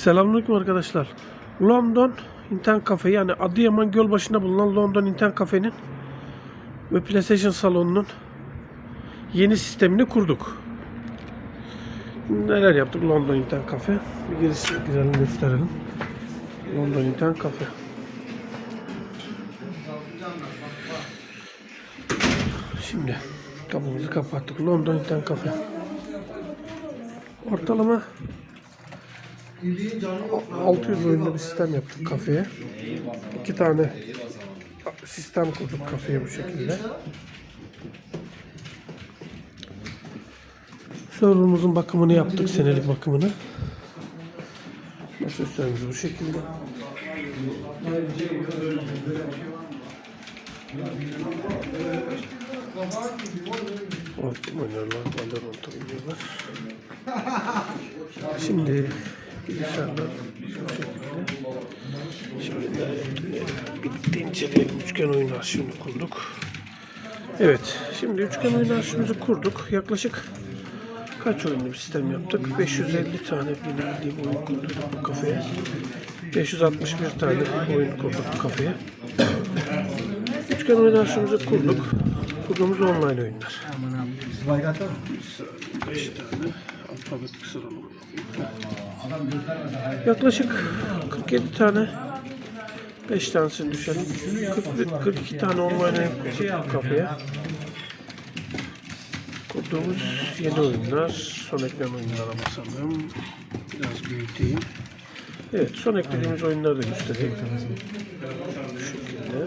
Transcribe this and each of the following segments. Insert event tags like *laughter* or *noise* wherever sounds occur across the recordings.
Selamünaleyküm arkadaşlar. London İnternet Cafe yani Adıyaman Gölbaşı'nda bulunan London İnternet Cafe'nin ve PlayStation salonunun yeni sistemini kurduk. Neler yaptık London İnternet Cafe? Bir girişe girelim gösterelim. London İnternet Cafe. Şimdi kapımızı kapattık. London İnternet Cafe. Ortalama 600 oyunlu bir sistem yaptık kafeye. İki tane sistem kurduk kafeye bu şekilde. Server'ımızın bakımını yaptık, senelik bakımını. Masaüstlerimiz bu şekilde. Şimdi bilgisayarlar bu şekilde. Şimdi de bitti inceleyelim. Üçgen oyun arşivini kurduk. Evet. Şimdi üçgen oyun arşivimizi kurduk. Yaklaşık kaç oyunlu bir sistem yaptık? 550 tane bildiğim oyun kurduk bu kafeye. 561 tane oyun kurduk bu kafeye. Üçgen oyun arşivimizi kurduk. Kurduğumuz online oyunlar. Kaç tane? Yaklaşık 47 tane 5 tanesini. 40, 42 tane online kafeye. Kurduğumuz yeni oyunlar. Son ekran oyunlara basalım. Biraz büyüteyim. Evet son eklediğimiz oyunları da göstereyim. Bu şekilde.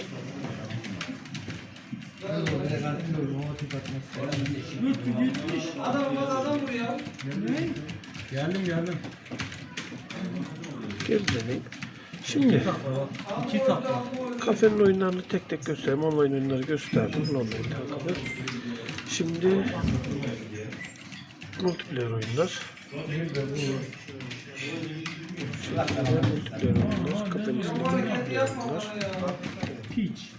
Geldim geldim. Geri döneyim. Şimdi İki takla. kafenin oyunlarını tek tek göstereyim. Online oyunları gösterdim. Online takımı. Şimdi multiplayer oyunlar. Multiplayer oyunlar. Kafenin multiplayer oyunlar. Hiç.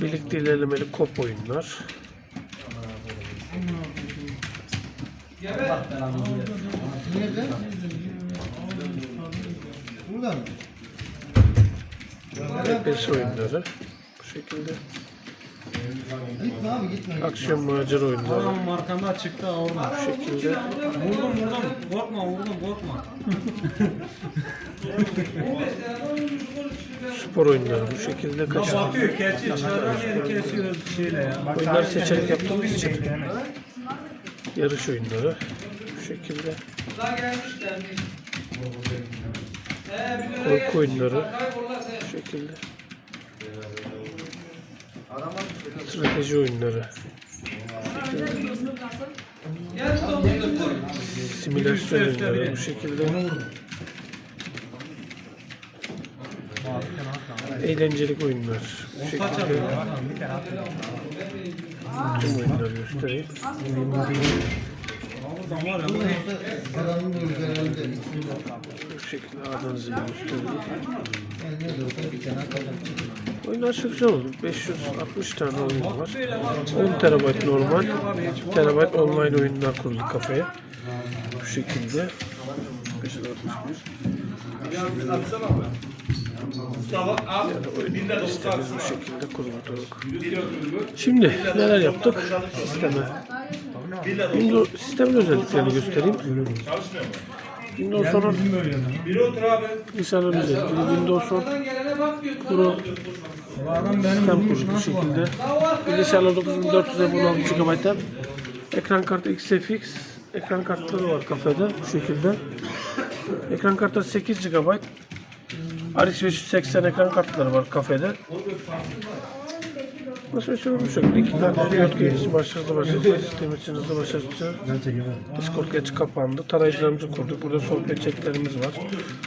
Birlikte ilerlemeli kop oyunlar. Burada mı? FPS oyunları. Bu şekilde. Gitme abi gitme. Aksiyon macera oyunları. Adam markanda çıktı orada. Bu şekilde. Vurdum vurdum. Korkma vurdum korkma. *laughs* *laughs* Spor oyunları bu şekilde kaç Bakıyor kesiyor çağırıyor kesiyor şeyle ya. Oyunları seçerek yaptığımız için. yarış oyunları bu şekilde. Korku oyunları bu şekilde. Strateji oyunları. Simülasyon oyunları bu şekilde eğlencelik oyunlar bu şekilde tüm oyunları göstereyim. Bu şekilde. Oyunlar çok güzel oldu. 560 tane oyun var. 10 terabayt normal, terabayt online oyunlar kurduk kafeye. Bu şekilde. 561. Yani oyun listemiz bu şekilde kuruldu. Şimdi neler yaptık? Sisteme. Windows, sistemin özelliklerini göstereyim. Windows 10'un bilgisayarın özellikleri. Windows 10 Pro Sistem kurulu bu şekilde. baktı? Bilgisayarla 9400'e 16 GB. Ekran kartı XFX. Ekran kartları var kafede bu şekilde. Ekran kartı 8 GB. RX 580 ekran kartları var kafede. Nasıl bir bu şekilde. İki tane diyot girişi başarılı başarılı. Sistem için hızlı başarılı. Discord geç kapandı. Tarayıcılarımızı kurduk. Burada sohbet chatlerimiz var.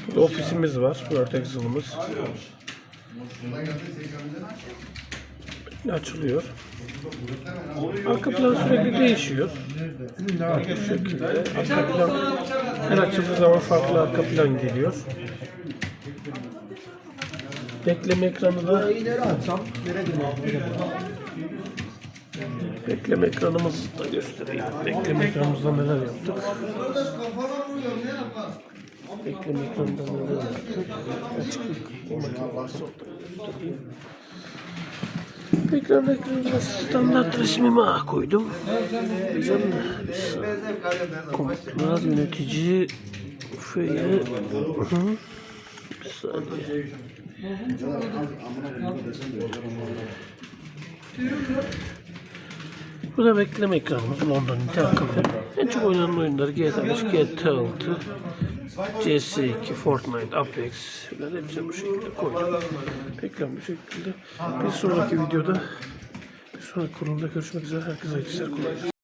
Burada ofisimiz var. Word Excel'ımız. açılıyor. Arka plan sürekli değişiyor. Bu şekilde arka plan her açıldığı zaman farklı arka plan geliyor. Bekleme ekranı da İleri verelim abi. Bekleme ekranımızı da göstereyim. Bekleme ekranımızda neler yaptık. Bekleme ekranında neler yaptık. Açıklık makine varsa göstereyim. Ekran ekranına standart resmimi koydum. De. Kontrol yönetici saniye. Bu da bekleme ekranımız London Intel. En çok oynanan oyunları GTA 5, GTA 6, CS2, Fortnite, Apex. Bunların hepsini bu şekilde koydum. Ekran bu şekilde. Bir sonraki videoda, bir sonraki kurulumda görüşmek üzere. Herkese. Kolay gelsin.